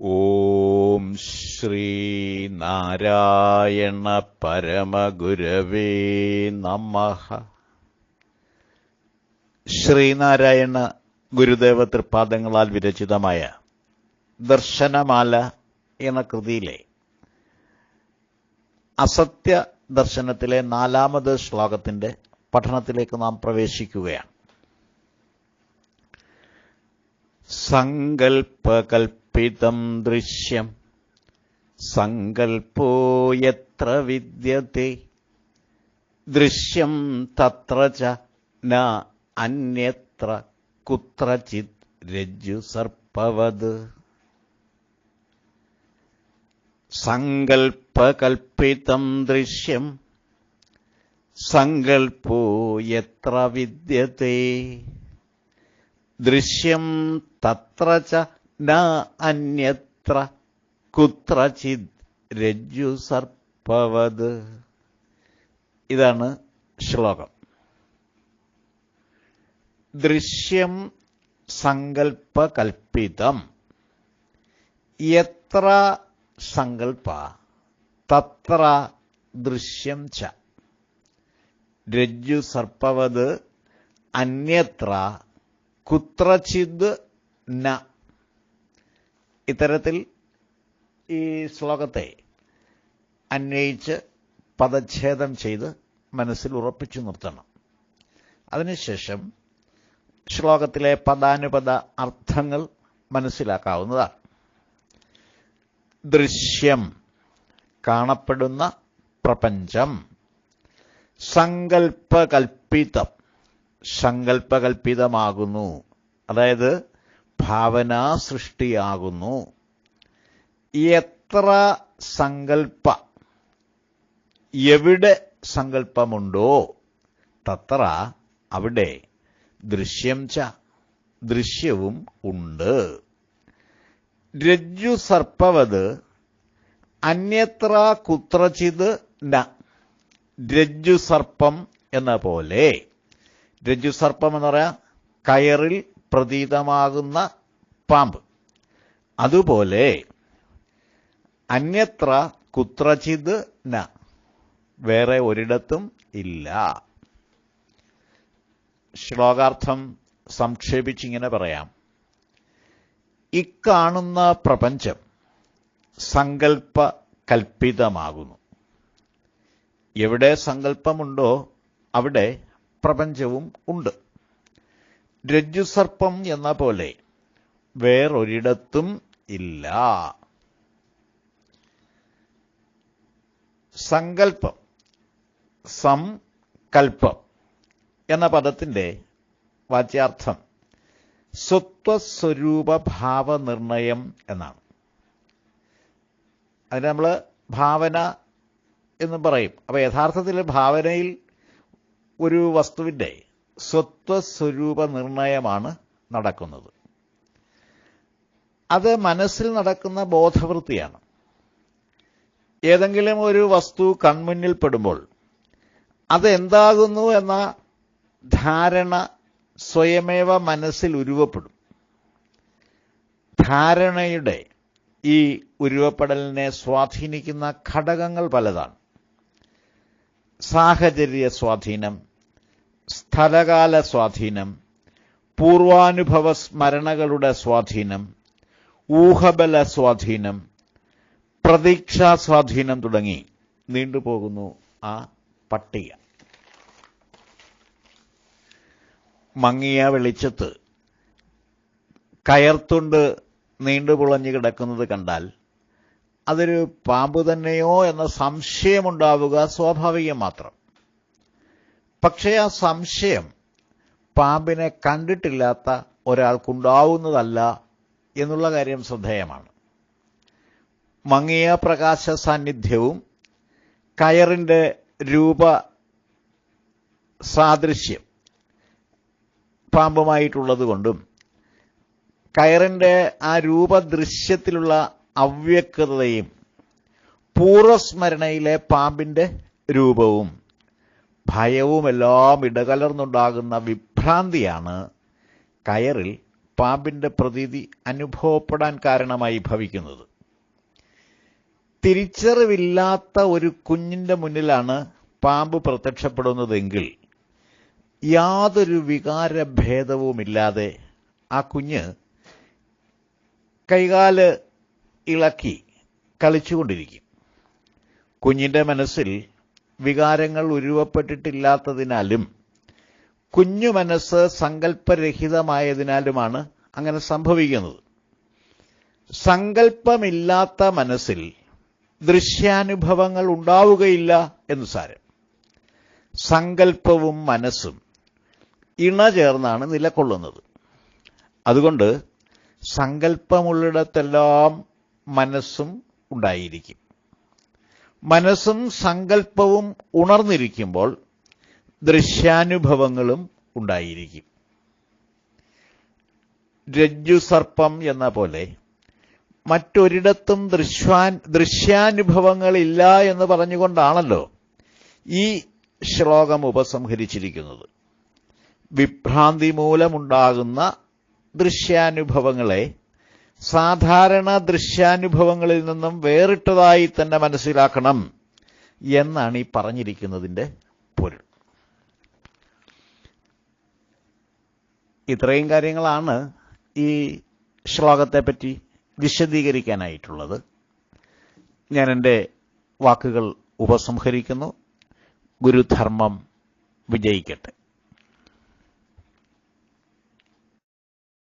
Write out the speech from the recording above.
ഓം ശ്രീ നാരായണ പരമഗുരവേ നമ. ശ്രീനാരായണ ഗുരുദേവ തൃപാദങ്ങളാൽ വിരചിതമായ ദർശനമാല എന്ന കൃതിയിലെ അസത്യ ദർശനത്തിലെ നാലാമത് ശ്ലോകത്തിന്റെ പഠനത്തിലേക്ക് നാം പ്രവേശിക്കുകയാണ്. സങ്കൽപ്പകൽപ്പിതം ദൃശ്യം. സങ്കൽപ്പോ യത്ര വിദ്യത്തെ? ദൃശ്യം തത്ര ച ന അന്യത്ര കുത്രചിത് രജ്ജു സർപ്പവത്. സങ്കൽപ്പകൽപ്പിതം ദൃശ്യം. സങ്കൽപ്പോ യത്ര വിദ്യത്തെ? ദൃശ്യം തത്ര ച ന അന്യത്ര കുത്രചിത് രജ്ജു സർപ്പവത്. ഇതാണ് ശ്ലോകം. ദൃശ്യം സങ്കൽപ്പകൽപ്പിതം. എത്ര സങ്കൽപ്പ തത്ര ദൃശ്യം ച. രജ്ജു സർപ്പവത് അന്യത്ര കുത്രചിത് ന ഇത്തരത്തിൽ ഈ ശ്ലോകത്തെ അന്വയിച്ച് പദച്ഛേദം ചെയ്ത് മനസ്സിൽ ഉറപ്പിച്ചു നിർത്തണം. അതിനുശേഷം ശ്ലോകത്തിലെ പദാനുപദ അർത്ഥങ്ങൾ മനസ്സിലാക്കാവുന്നതാണ്. ദൃശ്യം കാണപ്പെടുന്ന പ്രപഞ്ചം സങ്കൽപ്പകൽപ്പിതം സങ്കല്പകൽപ്പിതമാകുന്നു അതായത് ഭാവനാ സൃഷ്ടിയാകുന്നു. എത്ര സങ്കൽപ്പ എവിടെ സങ്കല്പമുണ്ടോ തത്ര അവിടെ ദൃശ്യം ച ദൃശ്യവും ഉണ്ട്. രജ്ജു സർപ്പവത് അന്യത്ര കുത്രചിത് ന രജ്ജു സർപ്പം എന്ന പോലെ. രജ്ജു സർപ്പം എന്ന് പറയാ കയറിൽ പ്രതീതമാകുന്ന പാമ്പ്. അതുപോലെ അന്യത്ര കുത്രചിത് ന. വേറെ ഒരിടത്തും ഇല്ല. ശ്ലോകാർത്ഥം സംക്ഷേപിച്ചിങ്ങനെ പറയാം. ഇക്കാണുന്ന പ്രപഞ്ചം സങ്കൽപ്പ കൽപ്പിതമാകുന്നു എവിടെ സങ്കല്പമുണ്ടോ അവിടെ പ്രപഞ്ചവും ഉണ്ട്. രജ്ജുസർപ്പം എന്ന പോലെ വേറൊരിടത്തും ഇല്ല. സങ്കൽപ്പം സംകൽപ്പം എന്ന പദത്തിന്റെ വാച്യാർത്ഥം സ്വത്വസ്വരൂപ ഭാവനിർണയം എന്നാണ്. അതിന് നമ്മൾ ഭാവന എന്ന് പറയും. അപ്പോൾ യഥാർത്ഥത്തിൽ ഭാവനയിൽ ഒരു വസ്തുവിന്റെ സ്വത്വസ്വരൂപ നിർണയമാണ് നടക്കുന്നത്. അത് മനസ്സിൽ നടക്കുന്ന ബോധവൃത്തിയാണ്. ഏതെങ്കിലും ഒരു വസ്തു കൺമുന്നിൽ പെടുമ്പോൾ അത് എന്താകുന്നു എന്ന ധാരണ സ്വയമേവ മനസ്സിൽ ഉരുവപ്പെടും. ധാരണയുടെ ഈ ഉരുവപ്പെടലിനെ സ്വാധീനിക്കുന്ന ഘടകങ്ങൾ പലതാണ്. സാഹചര്യ സ്വാധീനം സ്ഥലകാല സ്വാധീനം പൂർവാനുഭവ സ്മരണകളുടെ സ്വാധീനം ഊഹബല സ്വാധീനം പ്രതീക്ഷാ സ്വാധീനം തുടങ്ങി നീണ്ടുപോകുന്നു ആ പട്ടിക. മങ്ങിയ വെളിച്ചത്ത് കയർത്തുണ്ട് നീണ്ടുപുളഞ്ഞു കിടക്കുന്നത് കണ്ടാൽ അതൊരു പാമ്പ് തന്നെയോ എന്ന സംശയമുണ്ടാവുക സ്വാഭാവികം മാത്രം. പക്ഷേ ആ സംശയം പാമ്പിനെ കണ്ടിട്ടില്ലാത്ത ഒരാൾക്കുണ്ടാവുന്നതല്ല എന്നുള്ള കാര്യം ശ്രദ്ധേയമാണ്. മങ്ങിയ പ്രകാശ സാന്നിധ്യവും കയറിന്റെ രൂപ സാദൃശ്യം പാമ്പുമായിട്ടുള്ളതുകൊണ്ടും കയറിന്റെ ആ രൂപദൃശ്യത്തിലുള്ള അവ്യക്തതയും പൂർവസ്മരണയിലെ പാമ്പിന്റെ രൂപവും ഭയവുമെല്ലാം ഇടകലർന്നുണ്ടാകുന്ന വിഭ്രാന്തിയാണ് കയറിൽ പാമ്പിന്റെ പ്രതീതി അനുഭവപ്പെടാൻ കാരണമായി ഭവിക്കുന്നത്. തിരിച്ചറിവില്ലാത്ത ഒരു കുഞ്ഞിന്റെ മുന്നിലാണ് പാമ്പ് പ്രത്യക്ഷപ്പെടുന്നതെങ്കിൽ യാതൊരു വികാരഭേദവുമില്ലാതെ ആ കുഞ്ഞ് കൈകാൽ ഇളക്കി കളിച്ചുകൊണ്ടിരിക്കും. കുഞ്ഞിന്റെ മനസ്സിൽ വികാരങ്ങൾ ഉരുവപ്പെട്ടിട്ടില്ലാത്തതിനാലും കുഞ്ഞു മനസ്സ് സങ്കല്പരഹിതമായതിനാലുമാണ് അങ്ങനെ സംഭവിക്കുന്നത്. സങ്കല്പമില്ലാത്ത മനസ്സിൽ ദൃശ്യാനുഭവങ്ങൾ ഉണ്ടാവുകയില്ല എന്ന് സാരം. സങ്കല്പവും മനസ്സും ഇണ ചേർന്നാണ് നിലകൊള്ളുന്നത്. അതുകൊണ്ട് സങ്കല്പമുള്ളിടത്തെല്ലാം മനസ്സും ഉണ്ടായിരിക്കും. മനസ്സും സങ്കല്പവും ഉണർന്നിരിക്കുമ്പോൾ ദൃശ്യാനുഭവങ്ങളും ഉണ്ടായിരിക്കും. രജ്ജു സർപ്പം എന്ന പോലെ മറ്റൊരിടത്തും ദൃശ്വാൻ ദൃശ്യാനുഭവങ്ങളില്ല എന്ന് പറഞ്ഞുകൊണ്ടാണല്ലോ ഈ ശ്ലോകം ഉപസംഹരിച്ചിരിക്കുന്നത്. വിഭ്രാന്തി മൂലമുണ്ടാകുന്ന ദൃശ്യാനുഭവങ്ങളെ സാധാരണ ദൃശ്യാനുഭവങ്ങളിൽ നിന്നും വേറിട്ടതായി തന്നെ മനസ്സിലാക്കണം എന്നാണ് ഈ പറഞ്ഞിരിക്കുന്നതിന്റെ പൊരുൾ. ഇത്രയും കാര്യങ്ങളാണ് ഈ ശ്ലോകത്തെപ്പറ്റി വിശദീകരിക്കാനായിട്ടുള്ളത്. ഞാൻ എന്റെ വാക്കുകൾ ഉപസംഹരിക്കുന്നു. ഗുരുധർമ്മം വിജയിക്കട്ടെ.